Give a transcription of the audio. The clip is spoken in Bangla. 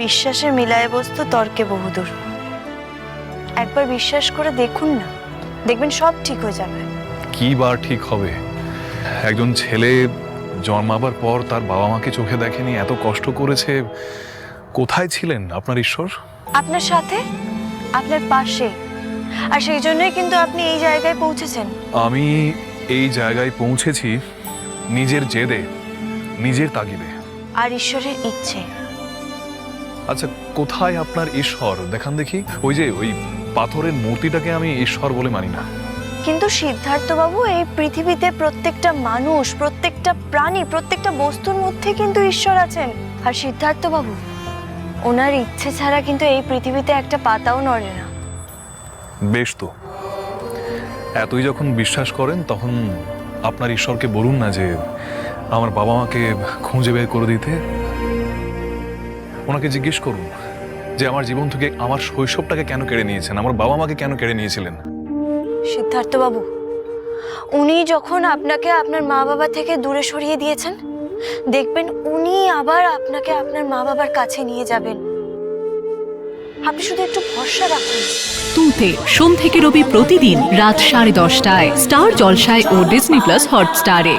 বিশ্বাসে মিলায় বস্তু তর্কে বহুদূর। একবার বিশ্বাস করে দেখুন না দেখবেন সব ঠিক হয়ে যাবে। কি বার ঠিক হবে? একজন ছেলে জন্মাবার পর তার বাবা মাকে চোখে দেখেনি এত কষ্ট করেছে। কোথায় ছিলেন আপনার ঈশ্বর? আপনার সাথে? আপনার পাশে। আর সেই জন্যই কিন্তু আপনি এই জায়গায় পৌঁছেছেন। আমি এই জায়গায় পৌঁছেছি নিজের জেদে নিজের তাগিদে। আর ঈশ্বরের ইচ্ছে। আচ্ছা কোথায় আপনার ঈশ্বর? দেখান দেখি। ওই যে ওই পাথরের মূর্তিটাকে আমি ঈশ্বর বলে মানি না। কিন্তু সিদ্ধার্থবাবু এই পৃথিবীতে প্রত্যেকটা মানুষ প্রত্যেকটা প্রাণী প্রত্যেকটা বস্তুর মধ্যে কিন্তু ঈশ্বর আছেন। আর সিদ্ধার্থবাবু ওনার ইচ্ছে ছাড়া কিন্তু এই পৃথিবীতে একটা পাতাও নড়ে না। বেশ তো। এতই যখন বিশ্বাস করেন তখন আপনার ঈশ্বরকে বলুন না যে আমার বাবা মাকে খুঁজে বের করে দিতে। ওনাকে জিজ্ঞেস করুন যে আমার জীবন থেকে আমার শৈশবটাকে কেন কেড়ে নিয়েছেন? আমার বাবা মাকে কেন কেড়ে নিয়েছিলেন? সিদ্ধার্থবাবু উনি যখন আপনাকে আপনার মা বাবা থেকে দূরে সরিয়ে দিয়েছেন দেখবেন উনি আবার আপনাকে আপনার মা বাবার কাছে নিয়ে যাবেন। আপনি শুধু একটু ভরসা রাখুন। তুতে সোম থেকে রবি প্রতিদিন রাত সাড়ে দশটায় স্টার জলসায় ও ডিসনি প্লাস হটস্টারে।